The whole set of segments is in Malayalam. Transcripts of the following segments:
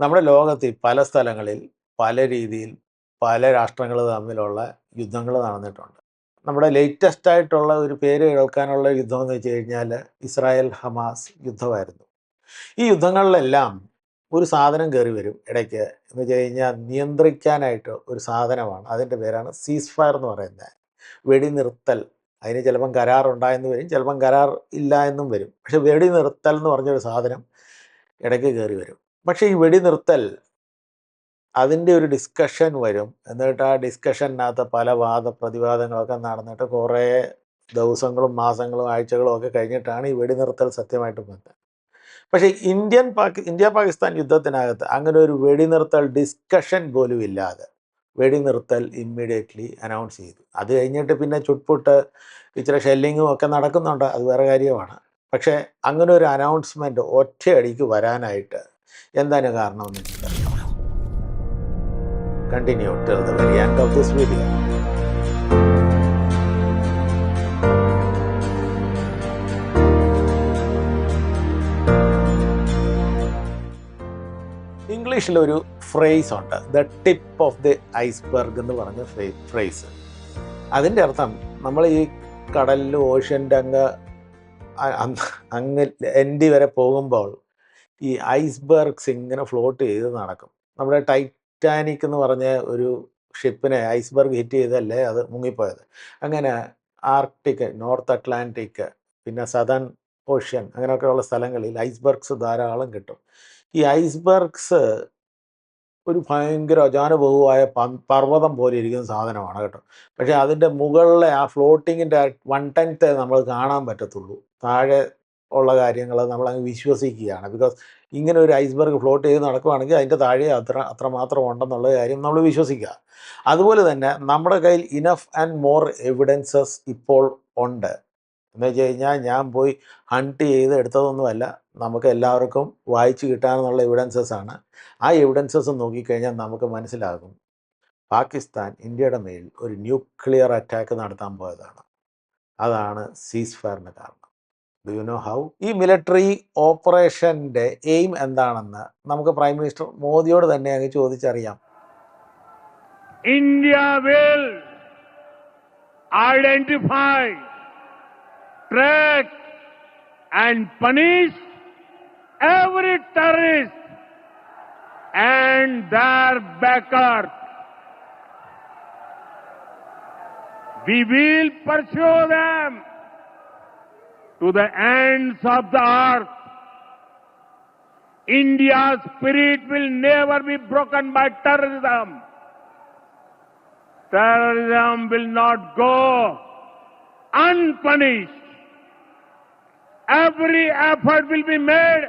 നമ്മുടെ ലോകത്ത് പല സ്ഥലങ്ങളിൽ പല രീതിയിൽ പല രാഷ്ട്രങ്ങൾ തമ്മിലുള്ള യുദ്ധങ്ങൾ നടന്നിട്ടുണ്ട്. നമ്മുടെ ലേറ്റസ്റ്റ് ആയിട്ടുള്ള ഒരു പേര് കേൾക്കാനുള്ള യുദ്ധം എന്ന് വെച്ച് കഴിഞ്ഞാൽ ഇസ്രായേൽ ഹമാസ് യുദ്ധമായിരുന്നു. ഈ യുദ്ധങ്ങളിലെല്ലാം ഒരു സാധനം കയറി വരും ഇടയ്ക്ക് എന്ന് വെച്ച് കഴിഞ്ഞാൽ നിയന്ത്രിക്കാനായിട്ട് ഒരു സാധനമാണ്. അതിന്റെ പേരാണ് സീസ് ഫയർ എന്ന് പറയുന്നത്. വെടിനിർത്തൽ. അതിന് ചിലപ്പം കരാർ ഉണ്ടായെന്ന് വരും ചിലപ്പം കരാർ ഇല്ല എന്നും വരും. പക്ഷെ വെടിനിർത്തൽ എന്ന് പറഞ്ഞൊരു സാധനം ഇടയ്ക്ക് കയറി വരും. പക്ഷേ ഈ വെടിനിർത്തൽ അതിന്റെ ഒരു ഡിസ്കഷൻ വരും. എന്നിട്ട് ആ ഡിസ്കഷനകത്ത് പല വാദ പ്രതിവാദങ്ങളൊക്കെ നടന്നിട്ട് കുറേ ദിവസങ്ങളും മാസങ്ങളും ആഴ്ചകളും ഒക്കെ കഴിഞ്ഞിട്ടാണ് ഈ വെടിനിർത്തൽ സത്യമായിട്ട് വന്നത്. പക്ഷേ ഇന്ത്യൻ പാകി ഇന്ത്യ പാകിസ്ഥാൻ യുദ്ധത്തിനകത്ത് അങ്ങനെ ഒരു വെടിനിർത്തൽ ഡിസ്കഷൻ പോലും ഇല്ലാതെ വെടിനിർത്തൽ ഇമ്മീഡിയറ്റ്ലി അനൗൺസ് ചെയ്തു. അത് കഴിഞ്ഞിട്ട് പിന്നെ ചുട്പുട്ട് ഇച്ചിരി ഷെല്ലിങ്ങും ഒക്കെ നടക്കുന്നുണ്ട്. അത് വേറെ കാര്യമാണ്. പക്ഷേ അങ്ങനെ ഒരു അനൗൺസ്മെന്റ് ഒറ്റയടിക്ക് വരാനായിട്ട് എന്താണ് കാരണമെന്ന് continue till the very end of this video ഇംഗ്ലീഷിൽ ഒരു ഫ്രേസ് ഉണ്ട്. The tip of the iceberg എന്ന് പറഞ്ഞ ഫ്രേസ് അതിന്റെ അർത്ഥം നമ്മൾ ഈ കടലിൽ ഓഷ്യന്റെ അങ്ങ് അങ്ങ് എൻഡി വരെ പോകുമ്പോൾ ഈ ഐസ്ബർഗ്സ് ഇങ്ങനെ ഫ്ലോട്ട് ചെയ്ത് നടക്കും. നമ്മുടെ ടൈറ്റാനിക് എന്ന് പറഞ്ഞ ഒരു ഷിപ്പിനെ ഐസ്ബർഗ് ഹിറ്റ് ചെയ്തല്ലേ അത് മുങ്ങിപ്പോയത്? അങ്ങനെ ആർട്ടിക് നോർത്ത് അറ്റ്ലാന്റിക് പിന്നെ സദൺ ഓഷ്യൻ അങ്ങനെയൊക്കെയുള്ള സ്ഥലങ്ങളിൽ ഐസ്ബർഗ്സ് ധാരാളം കിട്ടും. ഈ ഐസ്ബർഗ്സ് ഒരു ഭയങ്കര അജാനുബഹുവായ പർവതം പോലെ ഇരിക്കുന്ന സാധനമാണ് കേട്ടോ. പക്ഷേ അതിന്റെ മുകളിലെ ആ ഫ്ലോട്ടിങ്ങിന്റെ വൺ ടെൻത്ത് നമ്മൾ കാണാൻ പറ്റത്തുള്ളൂ. താഴെ ഉള്ള കാര്യങ്ങൾ നമ്മൾ അങ്ങ് വിശ്വസിക്കുകയാണ്. ബിക്കോസ് ഇങ്ങനെ ഒരു ഐസ്ബർഗ് ഫ്ലോട്ട് ചെയ്ത് നടക്കുകയാണെങ്കിൽ അതിന്റെ താഴെ അത്ര അത്രമാത്രം ഉണ്ടെന്നുള്ള കാര്യം നമ്മൾ വിശ്വസിക്കുക. അതുപോലെ തന്നെ നമ്മുടെ കയ്യിൽ ഇനഫ് ആൻഡ് മോർ എവിഡൻസസ് ഇപ്പോൾ ഉണ്ട്. എന്ന് വെച്ച് കഴിഞ്ഞാൽ ഞാൻ പോയി ഹണ്ട് ചെയ്ത് എടുത്തതൊന്നുമല്ല. നമുക്ക് എല്ലാവർക്കും വായിച്ച് കിട്ടാനുള്ള എവിഡൻസസ് ആണ്. ആ എവിഡൻസസ് നോക്കിക്കഴിഞ്ഞാൽ നമുക്ക് മനസ്സിലാകും. പാകിസ്ഥാൻ ഇന്ത്യയുടെ മേൽ ഒരു ന്യൂക്ലിയർ അറ്റാക്ക് നടത്താൻ പോയതാണ്. അതാണ് സീസ് ഫയറിന് കാരണം. ഡു യു നോ ഹൗ ഈ മിലിറ്ററി ഓപ്പറേഷന്റെ എയിം എന്താണെന്ന് നമുക്ക് പ്രൈം മിനിസ്റ്റർ മോദിയോട് തന്നെ അങ്ങ് ചോദിച്ചറിയാം India will identify, track, and punish every terrorist and their backers. We will pursue them to the ends of the earth. India's spirit will never be broken by terrorism. Terrorism will not go unpunished. Every effort will be made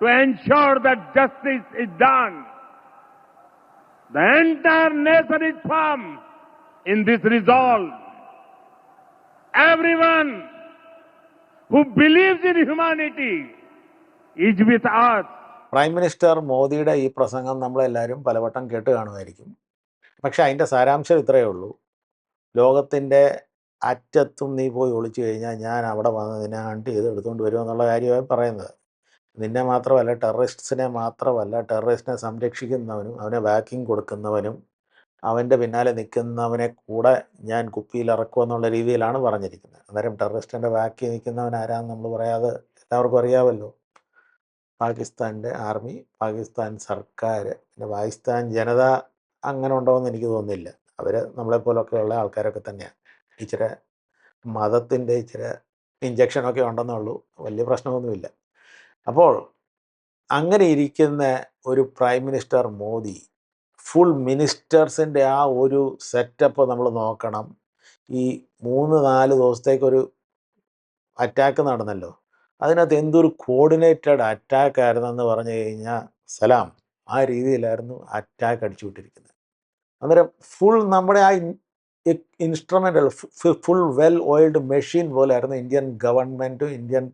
to ensure that justice is done. The entire nation is firm in this resolve. Everyone who believes in humanity is with us. Prime minister മോദിയുടെ ഈ പ്രസംഗം നമ്മളെല്ലാവരും പലവട്ടം കേട്ട് കാണുമായിരിക്കും. പക്ഷെ അതിന്റെ സാരാംശം ഇത്രയേ ഉള്ളൂ. ലോകത്തിന്റെ അറ്റത്തും നീ പോയി ഒളിച്ചു കഴിഞ്ഞാൽ ഞാൻ അവിടെ വന്ന് നിന്നെ ഹണ്ട് ചെയ്ത് എടുത്തുകൊണ്ട് വരുമെന്നുള്ള കാര്യമായി പറയുന്നത്. നിന്നെ മാത്രമല്ല ടെററിസ്റ്റിനെ മാത്രമല്ല ടെററിസ്റ്റിനെ സംരക്ഷിക്കുന്നവനും അവനെ ബാക്കിംഗ് കൊടുക്കുന്നവനും അവന്റെ പിന്നാലെ നിൽക്കുന്നവനെ കൂടെ ഞാൻ കുപ്പിയിൽ ഇറക്കുമെന്നുള്ള രീതിയിലാണ് പറഞ്ഞിരിക്കുന്നത്. അന്നേരം ടെററിസ്റ്റിന്റെ ബാക്കി നിൽക്കുന്നവൻ ആരാന്ന് നമ്മൾ പറയാതെ എല്ലാവർക്കും അറിയാമല്ലോ. പാകിസ്ഥാന്റെ ആർമി പാകിസ്ഥാൻ സർക്കാർ പിന്നെ പാകിസ്ഥാൻ ജനത അങ്ങനെ ഉണ്ടോയെന്ന് എനിക്ക് തോന്നുന്നില്ല. അവർ നമ്മളെപ്പോലൊക്കെയുള്ള ആൾക്കാരൊക്കെ തന്നെയാണ് ഇച്ചിരി മതത്തിന്റെ ഇച്ചിരി ഇഞ്ചക്ഷനൊക്കെ ഉണ്ടെന്നേ ഉള്ളൂ. വലിയ പ്രശ്നമൊന്നുമില്ല. അപ്പോൾ അങ്ങനെ ഇരിക്കുന്ന ഒരു പ്രൈം മിനിസ്റ്റർ മോദി ഫുൾ മിനിസ്റ്റേഴ്സിന്റെ ആ ഒരു സെറ്റപ്പ് നമ്മൾ നോക്കണം. ഈ മൂന്ന് നാല് ദിവസത്തേക്കൊരു അറ്റാക്ക് നടന്നല്ലോ. അതിനകത്ത് എന്തൊരു കോർഡിനേറ്റഡ് അറ്റാക്ക് ആയിരുന്നെന്ന് പറഞ്ഞു കഴിഞ്ഞാൽ സലാം ആ രീതിയിലായിരുന്നു അറ്റാക്ക് അടിച്ചു വിട്ടിരിക്കുന്നത് അന്നേരം ഫുൾ നമ്മുടെ ആ instrumental full well oiled machine പോലെയായിരുന്നു ഇന്ത്യൻ ഗവൺമെന്റും ഇന്ത്യൻ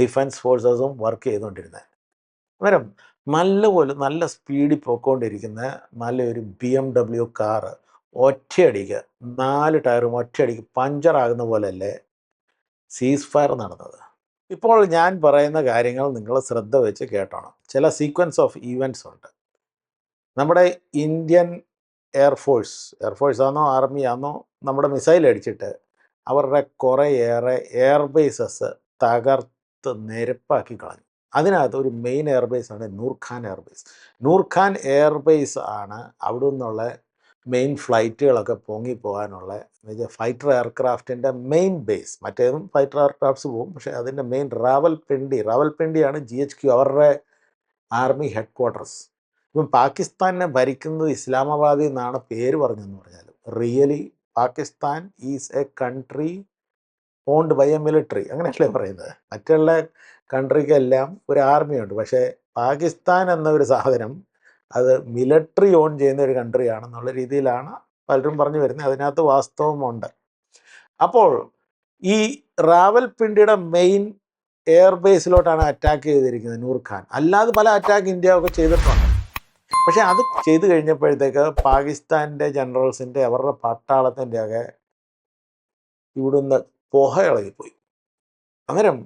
ഡിഫൻസ് ഫോഴ്സസും വർക്ക് ചെയ്തുകൊണ്ടിരുന്നത്. അന്നേരം നല്ലപോലെ നല്ല സ്പീഡിൽ പോയിക്കൊണ്ടിരിക്കുന്ന നല്ലൊരു ബി എം ഡബ്ല്യു കാറ് ഒറ്റയടിക്ക് നാല് ടയറും ഒറ്റയടിക്ക് പഞ്ചറാകുന്ന പോലെയല്ലേ സീസ് ഫയർ നടന്നത്. ഇപ്പോൾ ഞാൻ പറയുന്ന കാര്യങ്ങൾ നിങ്ങൾ ശ്രദ്ധ വെച്ച് കേട്ടോണം. ചില സീക്വൻസ് ഓഫ് ഈവന്റ്സ് ഉണ്ട്. നമ്മുടെ Indian air force air force ആണോ ആർമി ആണോ നമ്മുടെ മിസൈൽ അടിച്ചിട്ട് അവരുടെ കുറേയേറെ എയർബേസസ് തകർത്ത് നിരപ്പാക്കി കളഞ്ഞു. അതിനകത്ത് ഒരു മെയിൻ എയർബേസ് ആണ് നൂർഖാൻ എയർബേസ് നൂർഖാൻ എയർബേസ് ആണ് അവിടെ നിന്നുള്ള മെയിൻ ഫ്ലൈറ്റുകളൊക്കെ പൊങ്ങിപ്പോകാനുള്ള എന്നുവെച്ചാൽ ഫൈറ്റർ എയർക്രാഫ്റ്റിന്റെ മെയിൻ ബേസ് മറ്റേതും ഫൈറ്റർ എയർക്രാഫ്റ്റ്സ് പോകും പക്ഷേ അതിന്റെ മെയിൻ റാവൽ റാവൽപിണ്ടി റാവൽപിണ്ടിയാണ് ജി എച്ച് ക്യു അവരുടെ ആർമി ഹെഡ് ക്വാർട്ടേഴ്സ് ഇപ്പം പാകിസ്ഥാനെ ഭരിക്കുന്നത് ഇസ്ലാമാബാദിൽ നിന്നാണ് പേര് പറഞ്ഞതെന്ന് പറഞ്ഞാൽ really Pakistan is a country owned by a military അങ്ങനെയല്ലേ പറയുന്നത്? മറ്റുള്ള കൺട്രിക്കെല്ലാം ഒരു ആർമിയുണ്ട്. പക്ഷേ പാകിസ്ഥാൻ എന്ന ഒരു സാധനം അത് മിലിട്ടറി ഓൺ ചെയ്യുന്ന ഒരു കൺട്രി ആണെന്നുള്ള രീതിയിലാണ് പലരും പറഞ്ഞു വരുന്നത്. അതിനകത്ത് വാസ്തവമുണ്ട്. അപ്പോൾ ഈ റാവൽപിണ്ടിയുടെ മെയിൻ എയർ ബേസിലോട്ടാണ് അറ്റാക്ക് ചെയ്തിരിക്കുന്നത് നൂർഖാൻ. അല്ലാതെ പല അറ്റാക്ക് ഇന്ത്യ ഒക്കെ ചെയ്തിട്ടുണ്ട്. പക്ഷേ അത് ചെയ്തു കഴിഞ്ഞപ്പോഴത്തേക്ക് പാകിസ്ഥാന്റെ ജനറൽസിന്റെ അവരുടെ പട്ടാളത്തിന്റെ ഒക്കെ ഇവിടുന്ന് പോഹ ഇളകിപ്പോയി അന്നേരം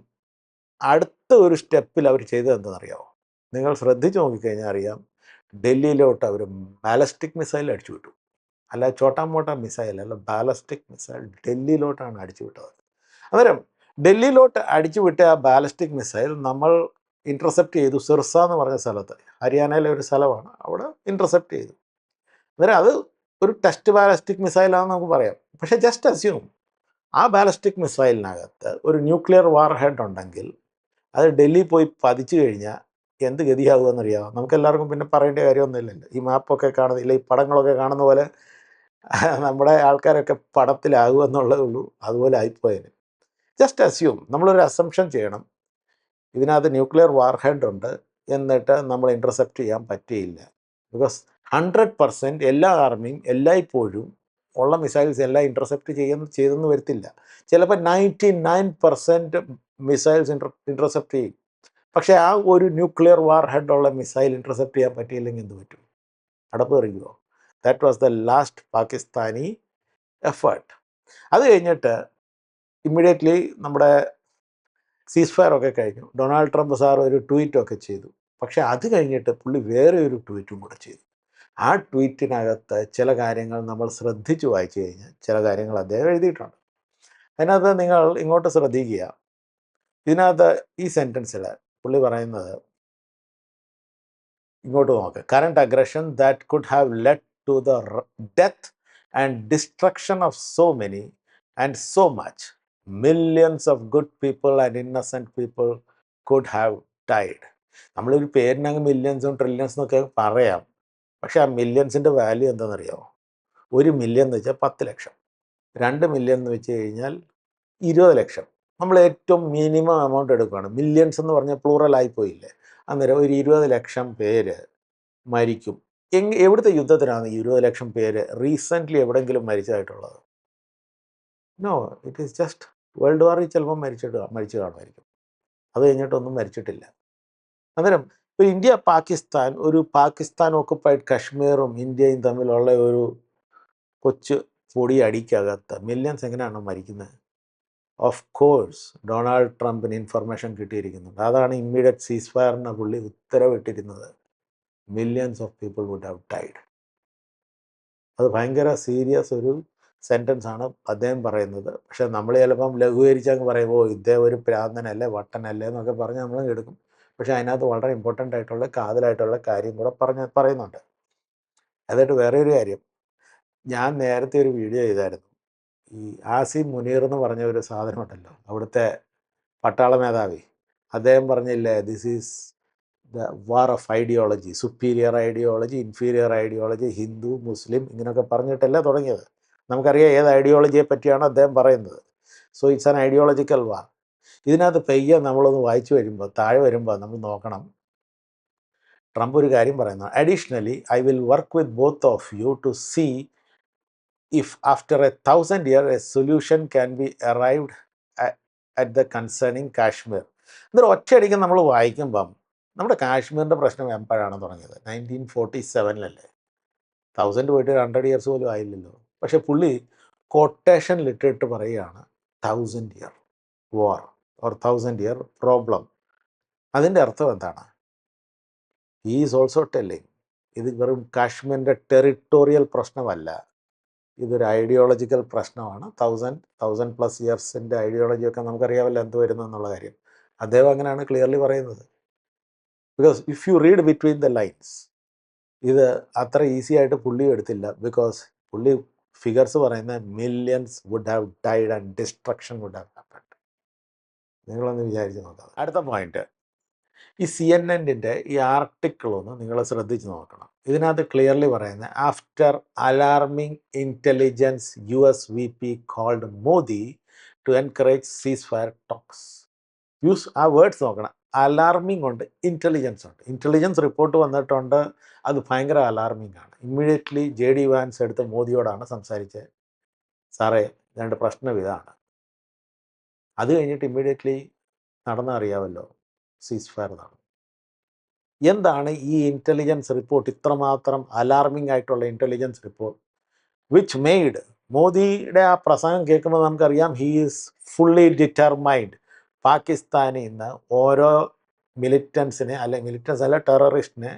അടുത്ത ഒരു സ്റ്റെപ്പിൽ അവർ ചെയ്തത് എന്താണെന്നറിയാമോ നിങ്ങൾ ശ്രദ്ധിച്ചു നോക്കിക്കഴിഞ്ഞാൽ അറിയാം ഡൽഹിയിലോട്ട് അവർ ബാലസ്റ്റിക് മിസൈൽ അടിച്ചു വിട്ടു. അല്ല ചോട്ടാ മോട്ട മിസൈൽ അല്ല ബാലസ്റ്റിക് മിസൈൽ ഡൽഹിയിലോട്ടാണ് അടിച്ചു വിട്ടത്. അന്നേരം ഡൽഹിയിലോട്ട് അടിച്ചു വിട്ട ആ ബാലസ്റ്റിക് മിസൈൽ നമ്മൾ ഇന്റർസെപ്റ്റ് ചെയ്തു സിർസ എന്ന് പറഞ്ഞ സ്ഥലത്ത്. ഹരിയാനയിലെ ഒരു സ്ഥലമാണ് അവിടെ ഇന്റർസെപ്റ്റ് ചെയ്തു. അന്നേരം അത് ഒരു ടെസ്റ്റ് ബാലസ്റ്റിക് മിസൈലാണെന്ന് നമുക്ക് പറയാം. പക്ഷേ ജസ്റ്റ് അസ്യൂം ആ ബാലസ്റ്റിക് മിസൈലിനകത്ത് ഒരു ന്യൂക്ലിയർ വാർ ഹെഡ് ഉണ്ടെങ്കിൽ അത് ഡൽഹി പോയി പതിച്ചു കഴിഞ്ഞാൽ എന്ത് ഗതിയാകുമെന്നറിയാമോ നമുക്ക് എല്ലാവർക്കും പിന്നെ പറയേണ്ട കാര്യമൊന്നുമില്ലല്ലോ. ഈ മാപ്പൊക്കെ കാണുന്നില്ല ഈ പടങ്ങളൊക്കെ കാണുന്ന പോലെ നമ്മുടെ ആൾക്കാരൊക്കെ പടത്തിലാകും എന്നുള്ളതേ ഉള്ളൂ. അതുപോലെ ആയിപ്പോയതിന് ജസ്റ്റ് അസ്യൂം നമ്മളൊരു അസംഷൻ ചെയ്യണം. ഇതിനകത്ത് ന്യൂക്ലിയർ വാർ ഹെഡ് ഉണ്ട് എന്നിട്ട് നമ്മൾ ഇന്റർസെപ്റ്റ് ചെയ്യാൻ പറ്റിയില്ല. ബിക്കോസ് ഹൺഡ്രഡ് പെർസെന്റ് എല്ലാ ആർമിയും എല്ലായ്പ്പോഴും ഉള്ള മിസൈൽസ് എല്ലാം ഇന്റർസെപ്റ്റ് ചെയ്യുന്ന ചെയ്തെന്ന് വരത്തില്ല. ചിലപ്പോൾ ninety nine percent missiles inter intercept ചെയ്യും. പക്ഷേ ആ ഒരു ന്യൂക്ലിയർ വാർ ഹെഡുള്ള മിസൈൽ ഇന്റർസെപ്റ്റ് ചെയ്യാൻ പറ്റിയില്ലെങ്കിൽ എന്ത് പറ്റും? അടപ്പ് എറിയുമോ that was the last Pakistani effort അത് കഴിഞ്ഞിട്ട് ഇമ്മീഡിയറ്റ്ലി നമ്മുടെ സീസ് ഫയർ ഒക്കെ കഴിഞ്ഞു. ഡൊണാൾഡ് ട്രംപ് സാർ ഒരു ട്വീറ്റൊക്കെ ചെയ്തു. പക്ഷേ അത് കഴിഞ്ഞിട്ട് പുള്ളി വേറെ ഒരു ട്വീറ്റും കൂടെ ചെയ്തു. ആ ട്വീറ്റിനകത്ത് ചില കാര്യങ്ങൾ നമ്മൾ ശ്രദ്ധിച്ച് വായിച്ചു കഴിഞ്ഞാൽ ചില കാര്യങ്ങൾ അദ്ദേഹം എഴുതിയിട്ടുണ്ട്. അതിനകത്ത് നിങ്ങൾ ഇങ്ങോട്ട് ശ്രദ്ധിക്കുക. ഇതിനകത്ത് ഈ സെന്റൻസിൽ പുള്ളി പറയുന്നത് ഇങ്ങോട്ട് നോക്ക്. Current aggression that could have led to the death and destruction of so many and so much millions of good people and innocent people could have died നമ്മളൊരു പേരിനങ്ങ് മില്യൺസും ട്രില്യൺസും ഒക്കെ പറയാം. പക്ഷേ ആ മില്യൺസിന്റെ വാല്യൂ എന്താണെന്നറിയാമോ ഒരു മില്യൺ എന്ന് വെച്ചാൽ പത്ത് ലക്ഷം. രണ്ട് മില്യൺ എന്ന് വെച്ച് കഴിഞ്ഞാൽ ഇരുപത് ലക്ഷം. നമ്മൾ ഏറ്റവും മിനിമം എമൗണ്ട് എടുക്കുകയാണ്. മില്യൺസ് എന്ന് പറഞ്ഞാൽ പ്ലൂറലായി പോയില്ലേ? അന്നേരം ഒരു ഇരുപത് ലക്ഷം പേര് മരിക്കും. എങ് എവിടുത്തെ യുദ്ധത്തിനാണ് ഈ ഇരുപത് ലക്ഷം പേര് റീസെന്റ്ലി എവിടെയെങ്കിലും മരിച്ചതായിട്ടുള്ളത്? No it is just world വാറിൽ ചിലപ്പോൾ മരിച്ചിട്ട് മരിച്ചു കാണുമായിരിക്കും. അത് കഴിഞ്ഞിട്ടൊന്നും മരിച്ചിട്ടില്ല. അന്നേരം ഇപ്പോൾ ഇന്ത്യ പാകിസ്ഥാൻ ഒരു പാകിസ്ഥാൻ ഓക്കുപ്പൈഡ് കശ്മീറും ഇന്ത്യയും തമ്മിലുള്ള ഒരു കൊച്ചു പൊടി അടിക്കകത്ത് മില്യൺസ് എങ്ങനെയാണ് മരിക്കുന്നത്? ഓഫ് കോഴ്സ് ഡൊണാൾഡ് ട്രംപിന് ഇൻഫർമേഷൻ കിട്ടിയിരിക്കുന്നുണ്ട്. അതാണ് ഇമ്മീഡിയറ്റ് സീസ് ഫയറിനെ പുള്ളി ഉത്തരവിട്ടിരുന്നത്. Millions of people would have died അത് ഭയങ്കര സീരിയസ് ഒരു സെന്റൻസ് ആണ് അദ്ദേഹം പറയുന്നത്. പക്ഷെ നമ്മൾ ചിലപ്പം ലഘൂകരിച്ചങ്ങ് പറയുമ്പോൾ ഇദ്ദേഹം ഒരു പ്രാന്തനല്ലേ വട്ടനല്ലേ എന്നൊക്കെ പറഞ്ഞ് നമ്മൾ എടുക്കും. പക്ഷെ അതിനകത്ത് വളരെ ഇമ്പോർട്ടന്റ് ആയിട്ടുള്ള കാതലായിട്ടുള്ള കാര്യം കൂടെ പറഞ്ഞ് പറയുന്നുണ്ട്. അതായിട്ട് വേറെ ഒരു കാര്യം. ഞാൻ നേരത്തെ ഒരു വീഡിയോ ചെയ്തായിരുന്നു. ഈ ആസി മുനീർ എന്ന് പറഞ്ഞ ഒരു സാധനമുണ്ടല്ലോ അവിടുത്തെ പട്ടാള മേധാവി. അദ്ദേഹം പറഞ്ഞില്ലേ this is the war of ideology superior ideology inferior ideology Hindu Muslim ഇങ്ങനെയൊക്കെ പറഞ്ഞിട്ടല്ലേ തുടങ്ങിയത്. നമുക്കറിയാം ഏത് ഐഡിയോളജിയെ പറ്റിയാണ് അദ്ദേഹം പറയുന്നത്. So it's an ideological war ഇതിനകത്ത് പെയ്യ നമ്മളൊന്ന് വായിച്ചു വരുമ്പോൾ താഴെ വരുമ്പോൾ നമ്മൾ നോക്കണം. ട്രംപ് ഒരു കാര്യം പറയുന്നു additionally I will work with both of you to see if a thousand thousand a solution can be arrived at, at the concerning Kashmir എന്നൊരു ഒറ്റയടിക്ക് നമ്മൾ വായിക്കുമ്പം നമ്മുടെ കാശ്മീരിന്റെ പ്രശ്നം എപ്പോഴാണ് തുടങ്ങിയത്? നയന്റീൻ ഫോർട്ടി സെവനിലല്ലേ തൗസൻഡ് പോയിട്ട് ഹൺഡ്രഡ് ഇയേഴ്സ് പോലും ആയില്ലല്ലോ. പക്ഷേ പുള്ളി കൊട്ടേഷൻ കൊട്ടേഷനിലിട്ടിട്ട് പറയുകയാണ് thousand year war or thousand year problem അതിന്റെ അർത്ഥം എന്താണ്? ഈസ് ഓൾസോ ടെല്ലിങ് ഇത് വെറും കാശ്മീരിന്റെ ടെറിട്ടോറിയൽ പ്രശ്നമല്ല. ഇതൊരു ഐഡിയോളജിക്കൽ പ്രശ്നമാണ്. തൗസൻഡ് തൗസൻഡ് പ്ലസ് ഇയേഴ്സിന്റെ ഐഡിയോളജിയൊക്കെ നമുക്കറിയാമല്ലോ എന്ത് വരുന്നു എന്നുള്ള കാര്യം. അദ്ദേഹം അങ്ങനെയാണ് ക്ലിയർലി പറയുന്നത്. Because if you read between the lines ഇത് അത്ര ഈസി ആയിട്ട് പുള്ളി എടുത്തില്ല. ബിക്കോസ് പുള്ളി ഫിഗേഴ്സ് പറയുന്നത് millions would have died and destruction would have happened നിങ്ങളൊന്ന് വിചാരിച്ച് നോക്കാം. അടുത്ത പോയിന്റ് ഈ സി എൻ എന്റെ ഈ ആർട്ടിക്കിൾ ഒന്ന് നിങ്ങൾ ശ്രദ്ധിച്ച് നോക്കണം. ഇതിനകത്ത് ക്ലിയർലി പറയുന്നത് after alarming intelligence U S V P called Modi to encourage cease fire talks use ആ വേർഡ്സ് നോക്കണം. അലാർമിംഗ് ഉണ്ട് ഇന്റലിജൻസ് ഉണ്ട്. ഇന്റലിജൻസ് റിപ്പോർട്ട് വന്നിട്ടുണ്ട് അത് ഭയങ്കര അലാർമിംഗ് ആണ്. ഇമ്മീഡിയറ്റ്ലി ജെ ഡി വാൻസ് എടുത്ത് മോദിയോടാണ് സംസാരിച്ചത്. സാറേ രണ്ട് പ്രശ്നം ഇതാണ്. അത് കഴിഞ്ഞിട്ട് ഇമ്മീഡിയറ്റ്ലി നടന്നറിയാമല്ലോ സീസ് ഫയർ നടന്നു. എന്താണ് ഈ ഇന്റലിജൻസ് റിപ്പോർട്ട് ഇത്രമാത്രം അലാർമിംഗ് ആയിട്ടുള്ള ഇന്റലിജൻസ് റിപ്പോർട്ട് വിച്ച് മെയ്ഡ് മോദിയുടെ ആ പ്രസംഗം കേൾക്കുമ്പോൾ നമുക്കറിയാം ഹീ ഈസ് ഫുള്ളി ഡിറ്റർമൈൻഡ് പാകിസ്ഥാനിൽ നിന്ന് ഓരോ മിലിറ്റൻസിനെ അല്ലെ മിലിറ്റൻസ് അല്ല ടെററിസ്റ്റിനെ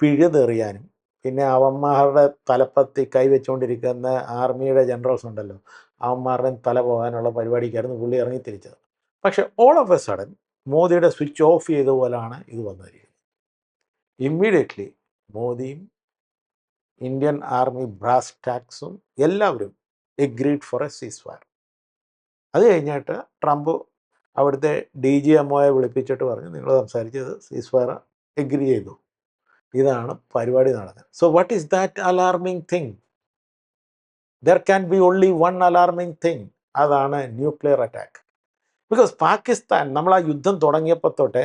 പിഴുതെറിയാനും പിന്നെ അവന്മാരുടെ തലപ്പത്തി കൈവച്ചുകൊണ്ടിരിക്കുന്ന ആർമിയുടെ ജനറൽസ് ഉണ്ടല്ലോ അവന്മാരുടെ തല പോകാനുള്ള പരിപാടിക്കായിരുന്നു പുള്ളി ഇറങ്ങി തിരിച്ചത് പക്ഷേ ഓൾ ഓഫ് എ സഡൻ മോദിയുടെ സ്വിച്ച് ഓഫ് ചെയ്ത പോലാണ് ഇത് വന്നിരിക്കുന്നത്. ഇമ്മീഡിയറ്റ്ലി മോദിയും ഇന്ത്യൻ ആർമി ബ്രാസ് ടാക്സും എല്ലാവരും agreed for a cease fire അത് കഴിഞ്ഞിട്ട് ട്രംപ് അവിടുത്തെ ഡി ജി എം ഒയെ വിളിപ്പിച്ചിട്ട് പറഞ്ഞു നിങ്ങൾ സംസാരിച്ചത് സീസ് ഫയർ എഗ്രി ചെയ്തു. ഇതാണ് പരിപാടി നടന്നത്. So what is that alarming thing there can be only one alarming thing അതാണ് ന്യൂക്ലിയർ അറ്റാക്ക് ബിക്കോസ് പാകിസ്ഥാൻ നമ്മൾ ആ യുദ്ധം തുടങ്ങിയപ്പോൾ തൊട്ടേ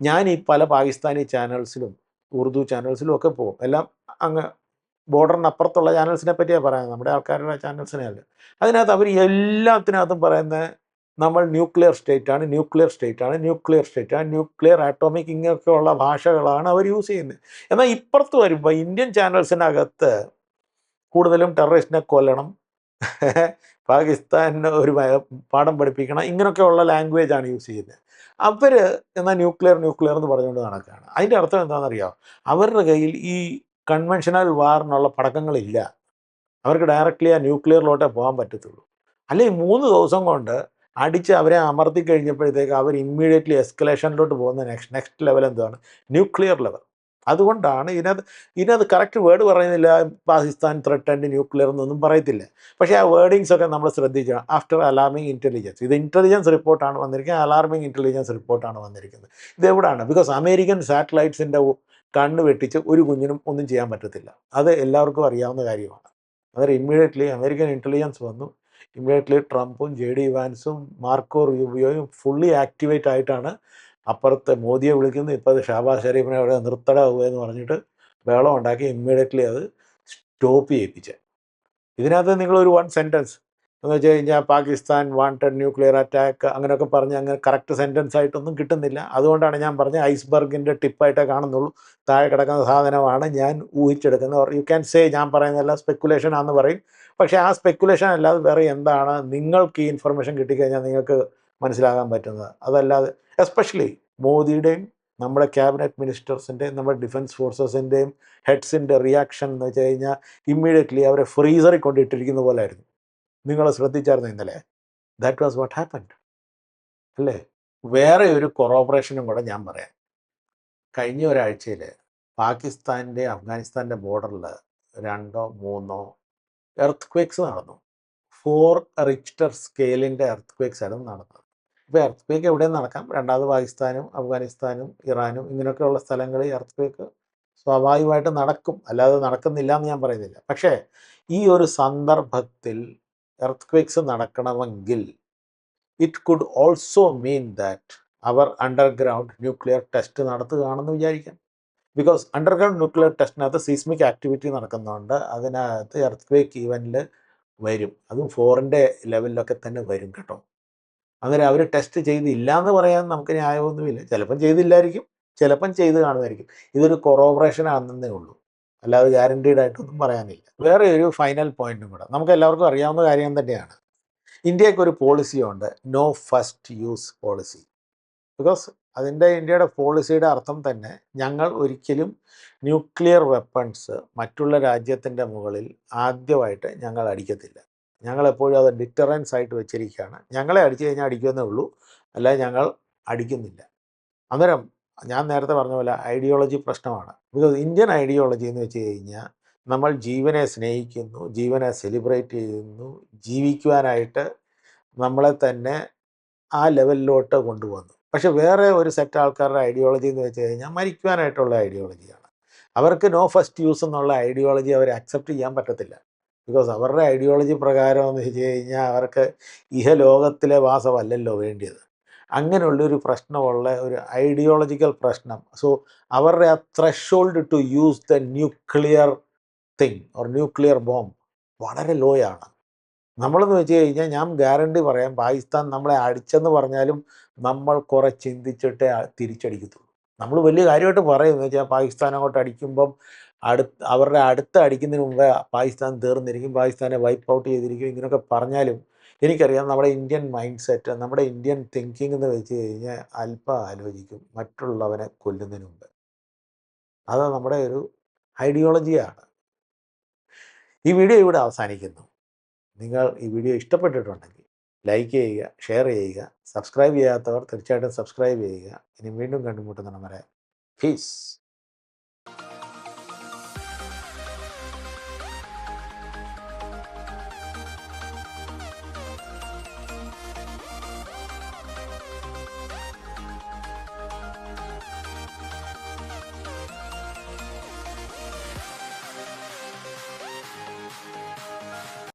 ഞാൻ ഈ പല പാകിസ്ഥാനി ചാനൽസിലും ഉറുദു ചാനൽസിലും ഒക്കെ പോകും. എല്ലാം അങ്ങ് ബോർഡറിനപ്പുറത്തുള്ള ചാനൽസിനെ പറ്റിയാണ് പറയുന്നത്. നമ്മുടെ ആൾക്കാരുടെ ചാനൽസിനെ അല്ല. അതിനകത്ത് അവർ എല്ലാത്തിനകത്തും പറയുന്നത് നമ്മൾ ന്യൂക്ലിയർ സ്റ്റേറ്റ് ആണ് ന്യൂക്ലിയർ സ്റ്റേറ്റ് ആണ് ന്യൂക്ലിയർ സ്റ്റേറ്റ് ആണ് ന്യൂക്ലിയർ ആറ്റോമിക് ഇങ്ങനെയൊക്കെയുള്ള ഭാഷകളാണ് അവർ യൂസ് ചെയ്യുന്നത്. എന്നാൽ ഇപ്പുറത്ത് വരുമ്പോൾ ഇന്ത്യൻ ചാനൽസിനകത്ത് കൂടുതലും ടെററിസ്റ്റിനെ കൊല്ലണം പാകിസ്ഥാനിന് ഒരു പാഠം പഠിപ്പിക്കണം ഇങ്ങനെയൊക്കെയുള്ള ലാംഗ്വേജ് ആണ് യൂസ് ചെയ്യുന്നത്. അവർ എന്നാൽ ന്യൂക്ലിയർ ന്യൂക്ലിയർ എന്ന് പറഞ്ഞുകൊണ്ട് നടക്കുകയാണ്. അതിന്റെ അർത്ഥം എന്താണെന്നറിയോ? അവരുടെ കയ്യിൽ ഈ കൺവെൻഷനൽ വാറിനുള്ള പടക്കങ്ങളില്ല. അവർക്ക് ഡയറക്റ്റ്ലി ആ ന്യൂക്ലിയറിലോട്ടേ പോകാൻ പറ്റത്തുള്ളൂ. അല്ലെങ്കിൽ മൂന്ന് ദിവസം കൊണ്ട് അടിച്ച് അവരെ അമർത്തി കഴിഞ്ഞപ്പോഴത്തേക്ക് അവർ ഇമ്മീഡിയറ്റ്ലി എസ്കലേഷനിലോട്ട് പോകുന്ന നെക്സ്റ്റ് നെക്സ്റ്റ് ലെവൽ എന്താണ്? ന്യൂക്ലിയർ ലെവൽ അതുകൊണ്ടാണ് ഇതിനകത്ത് ഇതിനകത്ത് കറക്റ്റ് വേർഡ് പറയുന്നില്ല. പാകിസ്ഥാൻ ത്രെട്ടൻഡ് ന്യൂക്ലിയർ എന്നൊന്നും പറയത്തില്ല. പക്ഷേ ആ വേർഡിങ്സ് ഒക്കെ നമ്മൾ ശ്രദ്ധിക്കണം ആഫ്റ്റർ അലാർമിംഗ് ഇന്റലിജൻസ് ഇത് ഇന്റലിജൻസ് റിപ്പോർട്ടാണ് വന്നിരിക്കുന്നത്. അലാർമിംഗ് ഇന്റലിജൻസ് റിപ്പോർട്ടാണ് വന്നിരിക്കുന്നത്. ഇതെവിടാണ് ബിക്കോസ് അമേരിക്കൻ സാറ്റലൈറ്റ്സിന്റെ കണ്ണ് വെട്ടിച്ച് ഒരു കുഞ്ഞിനും ഒന്നും ചെയ്യാൻ പറ്റത്തില്ല. അത് എല്ലാവർക്കും അറിയാവുന്ന കാര്യമാണ്. അന്നേരം ഇമ്മീഡിയറ്റ്ലി അമേരിക്കൻ ഇന്റലിജൻസ് വന്നു. ഇമ്മീഡിയറ്റ്ലി ട്രംപും ജെ ഡി വാൻസും മാർക്കോ റൂബിയോയും ഫുള്ളി ആക്ടിവേറ്റ് ആയിട്ടാണ് അപ്പുറത്ത് മോദിയെ വിളിക്കുന്നു ഇപ്പോൾ അത് ഷാബാസ് ഷരീഫിനെ അവിടെ നിർത്തടാവുക എന്ന് പറഞ്ഞിട്ട് ബഹളം ഉണ്ടാക്കി ഇമ്മീഡിയറ്റ്ലി അത് സ്റ്റോപ്പ് ചെയ്യിപ്പിച്ച്. ഇതിനകത്ത് നിങ്ങളൊരു വൺ സെന്റൻസ് എന്ന് വെച്ച് കഴിഞ്ഞാൽ പാകിസ്ഥാൻ വാണ്ടഡ് ന്യൂക്ലിയർ അറ്റാക്ക് അങ്ങനെയൊക്കെ പറഞ്ഞ് അങ്ങനെ കറക്റ്റ് സെന്റൻസ് ആയിട്ടൊന്നും കിട്ടുന്നില്ല. അതുകൊണ്ടാണ് ഞാൻ പറഞ്ഞത് ഐസ്ബർഗിന്റെ ടിപ്പായിട്ടേ കാണുന്നുള്ളൂ. താഴെ കിടക്കുന്ന സാധനമാണ് ഞാൻ ഊഹിച്ചെടുക്കുന്നത്. യു ക്യാൻ സേ ഞാൻ പറയുന്നതെല്ലാം സ്പെക്കുലേഷൻ ആണെന്ന് പറയും. പക്ഷേ ആ സ്പെക്കുലേഷൻ അല്ലാതെ വേറെ എന്താണ് നിങ്ങൾക്ക് ഈ ഇൻഫർമേഷൻ കിട്ടിക്കഴിഞ്ഞാൽ നിങ്ങൾക്ക് മനസ്സിലാകാൻ പറ്റുന്നത്. അതല്ലാതെ എസ്പെഷ്യലി മോദിയുടെയും നമ്മുടെ ക്യാബിനറ്റ് മിനിസ്റ്റേഴ്സിന്റെയും നമ്മുടെ ഡിഫൻസ് ഫോഴ്സസിന്റെയും ഹെഡ്സിന്റെ റിയാക്ഷൻ എന്ന് വെച്ച് കഴിഞ്ഞാൽ ഇമ്മീഡിയറ്റ്ലി അവരെ ഫ്രീസറിൽ കൊണ്ടിട്ടിരിക്കുന്ന പോലെ ആയിരുന്നു നിങ്ങൾ ശ്രദ്ധിച്ചായിരുന്നു ഇന്നലെ? ദാറ്റ് വാസ് വാട്ട് ഹാപ്പൻഡ് അല്ലേ? വേറെ ഒരു കൊറോപ്പറേഷനും കൂടെ ഞാൻ പറയാം. കഴിഞ്ഞ ഒരാഴ്ചയിൽ പാകിസ്ഥാന്റെ അഫ്ഗാനിസ്ഥാന്റെ ബോർഡറിൽ രണ്ടോ മൂന്നോ എർത്ത് ക്വേക്സ് നടന്നു. ഫോർ റിക്ടർ സ്കെയിലിന്റെ എർത്ത് ക്വേക്സ് ആയിരുന്നു നടന്നത്. ഇപ്പോൾ എർത്ത് ക്വേക്ക് എവിടെയും നടക്കാം. രണ്ടാമത് പാകിസ്ഥാനും അഫ്ഗാനിസ്ഥാനും ഇറാനും ഇങ്ങനെയൊക്കെയുള്ള സ്ഥലങ്ങളിൽ എർത്ത് ക്വേക്ക് സ്വാഭാവികമായിട്ട് നടക്കും. അല്ലാതെ നടക്കുന്നില്ല എന്ന് ഞാൻ പറയുന്നില്ല. പക്ഷേ ഈ ഒരു സന്ദർഭത്തിൽ എർത്ത് ക്വേക്സ് നടക്കണമെങ്കിൽ it could also mean that our underground nuclear test നടത്തുകയാണെന്ന് വിചാരിക്കാം. ബിക്കോസ് അണ്ടർഗ്രൗണ്ട് ന്യൂക്ലിയർ ടെസ്റ്റിനകത്ത് സീസ്മിക് ആക്ടിവിറ്റി നടക്കുന്നുണ്ട് അതിനകത്ത് എർത്ത് ക്വേക്ക് ഈവനിൽ വരും. അതും ഫോറിന്റെ ലെവലിലൊക്കെ തന്നെ വരും കേട്ടോ. അന്നേരം അവർ ടെസ്റ്റ് ചെയ്തില്ല എന്ന് പറയാൻ നമുക്ക് ന്യായമൊന്നുമില്ല. ചിലപ്പം ചെയ്തില്ലായിരിക്കും ചിലപ്പം ചെയ്ത് കാണുമായിരിക്കും. ഇതൊരു കൊറോബറേഷൻ ആണെന്നേ ഉള്ളൂ. അല്ലാതെ ഗ്യാരണ്ടീഡ് ആയിട്ടൊന്നും പറയാനില്ല. വേറെ ഒരു ഫൈനൽ പോയിന്റും കൂടെ. നമുക്ക് എല്ലാവർക്കും അറിയാവുന്ന കാര്യം തന്നെയാണ്. ഇന്ത്യയ്ക്ക് ഒരു പോളിസിയുണ്ട് no first use policy because അതിന്റെ ഇന്ത്യയുടെ പോളിസിയുടെ അർത്ഥം തന്നെ ഞങ്ങൾ ഒരിക്കലും ന്യൂക്ലിയർ വെപ്പൺസ് മറ്റുള്ള രാജ്യത്തിന്റെ മുകളിൽ ആദ്യമായിട്ട് ഞങ്ങൾ അടിക്കത്തില്ല. ഞങ്ങൾ എപ്പോഴും അത് ഡിറ്ററൻസ് ആയിട്ട് വെച്ചിരിക്കുകയാണ്. ഞങ്ങളെ അടിച്ചു കഴിഞ്ഞാൽ അടിക്കുമെന്നേ ഉള്ളൂ. അല്ലാതെ ഞങ്ങൾ അടിക്കുന്നില്ല. അന്നേരം ഞാൻ നേരത്തെ പറഞ്ഞ പോലെ ഐഡിയോളജി പ്രശ്നമാണ്. ബിക്കോസ് ഇന്ത്യൻ ഐഡിയോളജി എന്ന് വെച്ച് കഴിഞ്ഞാൽ നമ്മൾ ജീവനെ സ്നേഹിക്കുന്നു ജീവനെ സെലിബ്രേറ്റ് ചെയ്യുന്നു ജീവിക്കുവാനായിട്ട് നമ്മളെ തന്നെ ആ ലെവലിലോട്ട് കൊണ്ടുവന്നു. പക്ഷെ വേറെ ഒരു സെറ്റ് ആൾക്കാരുടെ ഐഡിയോളജി എന്ന് വെച്ച് കഴിഞ്ഞാൽ മരിക്കുവാനായിട്ടുള്ള ഐഡിയോളജിയാണ് അവർക്ക് നോ ഫസ്റ്റ് യൂസ് എന്നുള്ള ഐഡിയോളജി അവർ അക്സെപ്റ്റ് ചെയ്യാൻ പറ്റത്തില്ല. ബിക്കോസ് അവരുടെ ഐഡിയോളജി പ്രകാരം എന്ന് വെച്ച് കഴിഞ്ഞാൽ അവർക്ക് ഇഹലോകത്തിലെ വാസമല്ലല്ലോ വേണ്ടിയത്. അങ്ങനെയുള്ളൊരു പ്രശ്നമുള്ള ഒരു ഐഡിയോളജിക്കൽ പ്രശ്നം. സോ അവരുടെ ആ threshold to use the nuclear thing or nuclear bomb വളരെ ലോയാണ് നമ്മളെന്ന് വെച്ച് കഴിഞ്ഞാൽ ഞാൻ ഗ്യാരണ്ടി പറയാം പാകിസ്ഥാൻ നമ്മളെ അടിച്ചെന്ന് പറഞ്ഞാലും നമ്മൾ കുറെ ചിന്തിച്ചിട്ടേ തിരിച്ചടിക്കത്തുള്ളൂ. നമ്മൾ വലിയ കാര്യമായിട്ട് പറയും വെച്ചാൽ പാകിസ്ഥാൻ അങ്ങോട്ട് അടിക്കുമ്പം അടുത്ത് അവരുടെ അടുത്ത് അടിക്കുന്നതിന് മുമ്പേ പാകിസ്ഥാൻ തീർന്നിരിക്കും പാകിസ്ഥാനെ വൈപ്പ് ഔട്ട് ചെയ്തിരിക്കും ഇങ്ങനെയൊക്കെ പറഞ്ഞാലും എനിക്കറിയാം നമ്മുടെ ഇന്ത്യൻ മൈൻഡ് സെറ്റ് നമ്മുടെ ഇന്ത്യൻ തിങ്കിങ് എന്ന് വെച്ച് കഴിഞ്ഞാൽ അല്പം ആലോചിക്കും മറ്റുള്ളവനെ കൊല്ലുന്നതിന് മുമ്പ്. അത് നമ്മുടെ ഒരു ഐഡിയോളജിയാണ് ഈ വീഡിയോ ഇവിടെ അവസാനിക്കുന്നു. നിങ്ങൾ ഈ വീഡിയോ ഇഷ്ടപ്പെട്ടിട്ടുണ്ടെങ്കിൽ ലൈക്ക് ചെയ്യുക ഷെയർ ചെയ്യുക സബ്സ്ക്രൈബ് ചെയ്യാത്തവർ തീർച്ചയായിട്ടും സബ്സ്ക്രൈബ് ചെയ്യുക. ഇനി വീണ്ടും കണ്ടുമുട്ടുന്ന നമ്മുടെ ഫീസ്